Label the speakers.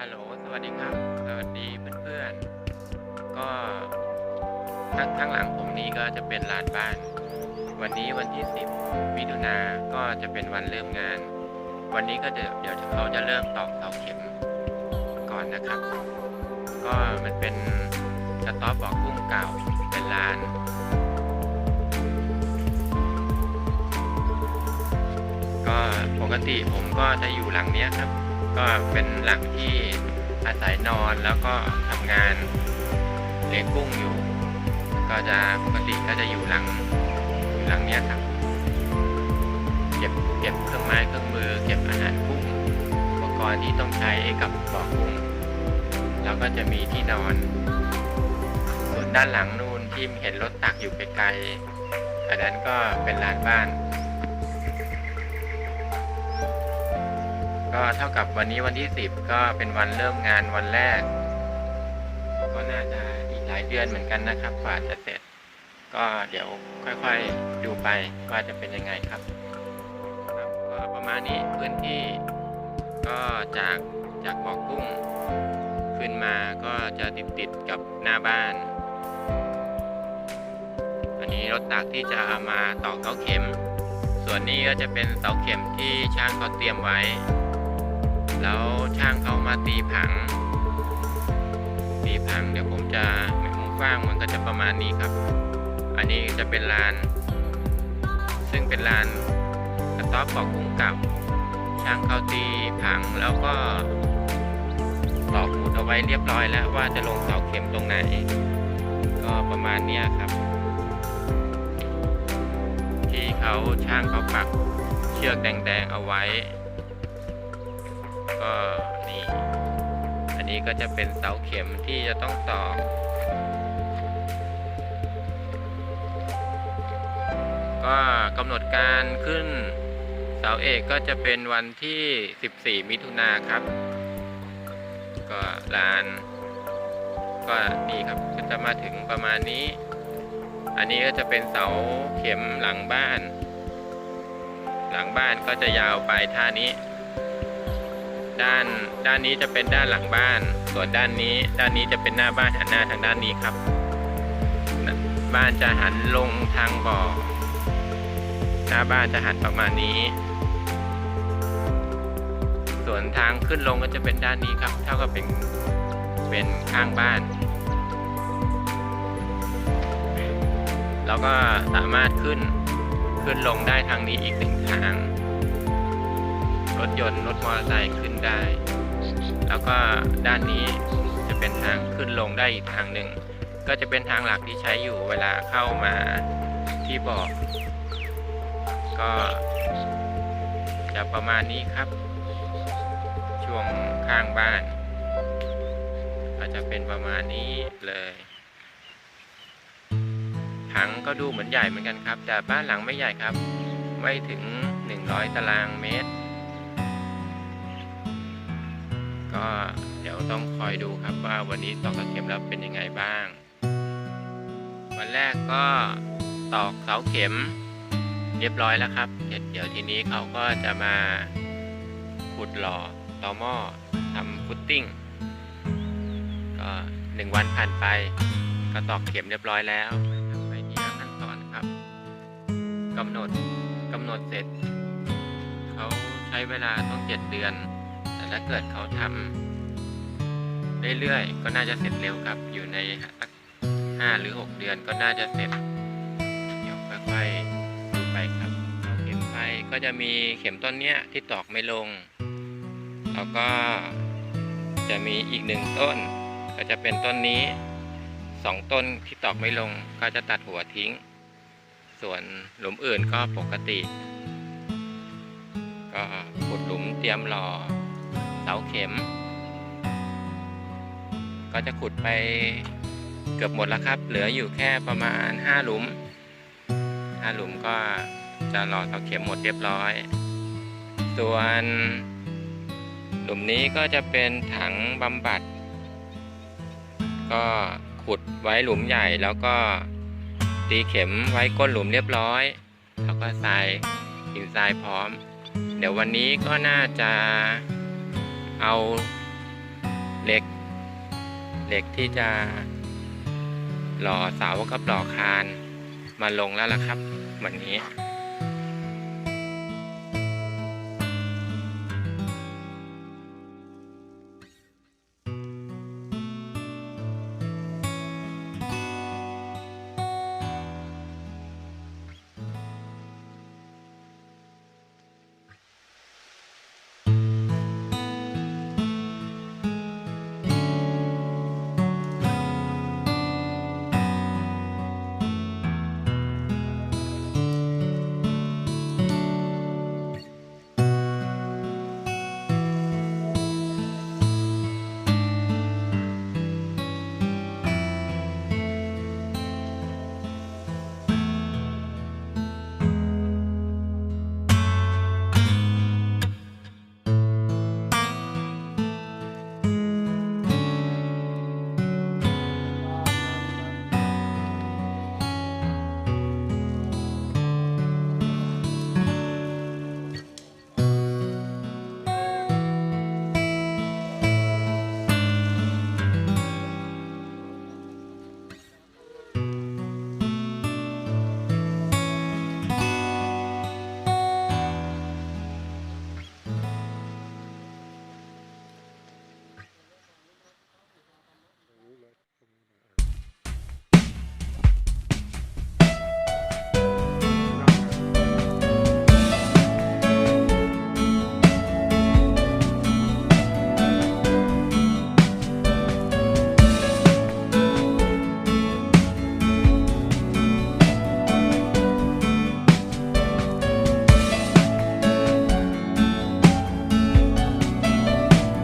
Speaker 1: ฮัลโหล สวัสดีครับ สวัสดีเพื่อนๆ ก็ข้างข้างหลังผมนี้ก็จะเป็นลานบ้าน วันนี้วันที่ 10มิถุนาก็จะเป็นวันเริ่มงาน วันนี้ก็เดี๋ยวเดี๋ยวเขาจะเริ่มตอกเสาเข็มก่อนนะครับ ก็มันเป็นกระต๊อบบอกกุ้งเก่าเป็นลานก็ปกติผมก็จะอยู่หลังเนี้ยครับ ก็เป็นหลังที่อาศัยนอนแล้วก็ทำงานเลี้ยงกุ้งอยู่ ก็จะปกติก็จะอยู่หลังอยู่หลังเนี้ยครับเก็บเก็บเครื่องไม้เครื่องมือ เก็บอาหารกุ้งอุปกรณ์ที่ต้องใช้กับบ่อกุ้งแล้วก็จะมีที่นอน ส่วนด้านหลังนู่นที่เห็นรถตักอยู่ไกลๆอันนั้นก็เป็นลานบ้าน ก็เท่ากับวันนี้วันที่10ก็เป็นวันเริ่มงานวันแรก ก็น่าจะอีกหลายเดือนเหมือนกันนะครับกว่าจะเสร็จ ก็เดี๋ยวค่อยๆดูไปว่าจะเป็นยังไงครับครับก็ประมาณนี้พื้นที่ ก็จากจากบ่อกุ้ง ขึ้นมาก็จะติดติดกับหน้าบ้าน อันนี้รถตักที่จะมาตอกเสาเข็ม ส่วนนี้ก็จะเป็นเสาเข็มที่ช่างเขาเตรียมไว้ แล้วช่างเขามาตีผัง ตีผังเดี๋ยวผมจะมุมกว้างมันก็จะประมาณนี้ครับ อันนี้จะเป็นลาน ซึ่งเป็นลานกระต๊อบบอกกุ้งเก่าช่างเขาตีผังแล้วก็ตอกหมุดเอาไว้เรียบร้อยแล้วว่าจะลงเสาเข็มตรงไหน ก็ประมาณนี้ครับ ที่เขาช่างเขาปักเชือกแดงๆเอาไว้ ก็นี่ อันนี้ก็จะเป็นเสาเข็มที่จะต้องตอกก็กำหนดการขึ้นเสาเอกก็จะเป็นวันที่ 14 มิถุนาครับ ก็ลาน ก็นี่ครับก็จะมาถึงประมาณนี้ อันนี้ก็จะเป็นเสาเข็มหลังบ้าน หลังบ้านก็จะยาวไปท่านี้ ด้านด้านนี้จะเป็นด้านหลังบ้าน ส่วนด้านนี้ ด้านนี้จะเป็นหน้าบ้านหันหน้าทางด้านนี้ครับ บ้านจะหันลงทางบ่อ หน้าบ้านจะหันประมาณนี้ ส่วนทางขึ้นลงก็จะเป็นด้านนี้ครับ เท่ากับเป็นเป็นข้างบ้าน แล้วก็สามารถขึ้นขึ้นลงได้ทางนี้อีกหนึ่งทาง รถยนต์รถมอเตอร์ไซค์ขึ้นได้ แล้วก็ด้านนี้จะเป็นทางขึ้นลงได้อีกทางหนึ่ง ก็จะเป็นทางหลักที่ใช้อยู่เวลาเข้ามาที่บ่อก็จะประมาณนี้ครับ ช่วงข้างบ้าน ก็จะเป็นประมาณนี้เลยผังก็ดูเหมือนใหญ่เหมือนกันครับ แต่บ้านหลังไม่ใหญ่ครับ ไม่ถึง 100 ตารางเมตร ก็เดี๋ยวต้องคอยดูครับว่าวันนี้ตอกกระเข็มแล้วเป็นยังไงบ้าง วันแรกก็ตอกเสาเข็มเรียบร้อยแล้วครับเดี๋ยวเดี๋ยวทีนี้เขาก็จะมาขุดหล่อต่อหม้อทำพุตติ้งก็หนึ่งวันผ่านไป ก็ตอกเข็มเรียบร้อยแล้วไปที่ขั้นตอนครับกำหนดกำหนดเสร็จ เขาใช้เวลาต้องเจ็ดเดือน แต่ถ้าเกิดเขาทำเรื่อยๆ ก็น่าจะเสร็จเร็วครับ อยู่ในห้าหรือหกเดือนก็น่าจะเสร็จ เดี๋ยวค่อยๆดูไปครับเอาเข็มไปก็จะมีเข็มต้นเนี้ยที่ตอกไม่ลง แล้วก็จะมีอีกหนึ่งต้น ก็จะเป็นต้นนี้สองต้นที่ตอกไม่ลง ก็จะตัดหัวทิ้ง ส่วนหลุมอื่นก็ปกติ ก็ขุดหลุมเตรียมหล่อ เสาเข็ม ก็จะขุดไปเกือบหมดแล้วครับ เหลืออยู่แค่ประมาณ 5 หลุม 5 หลุมก็จะหล่อเสาเข็มหมดเรียบร้อย ส่วนหลุมนี้ก็จะเป็นถังบำบัด ก็ขุดไว้หลุมใหญ่แล้วก็ตีเข็มไว้ก้นหลุมเรียบร้อย แล้วก็ทรายหินทรายพร้อม เดี๋ยววันนี้ก็น่าจะ เอาเหล็ก เหล็กที่จะหล่อเสากับหล่อคานมาลงแล้วล่ะครับ วันนี้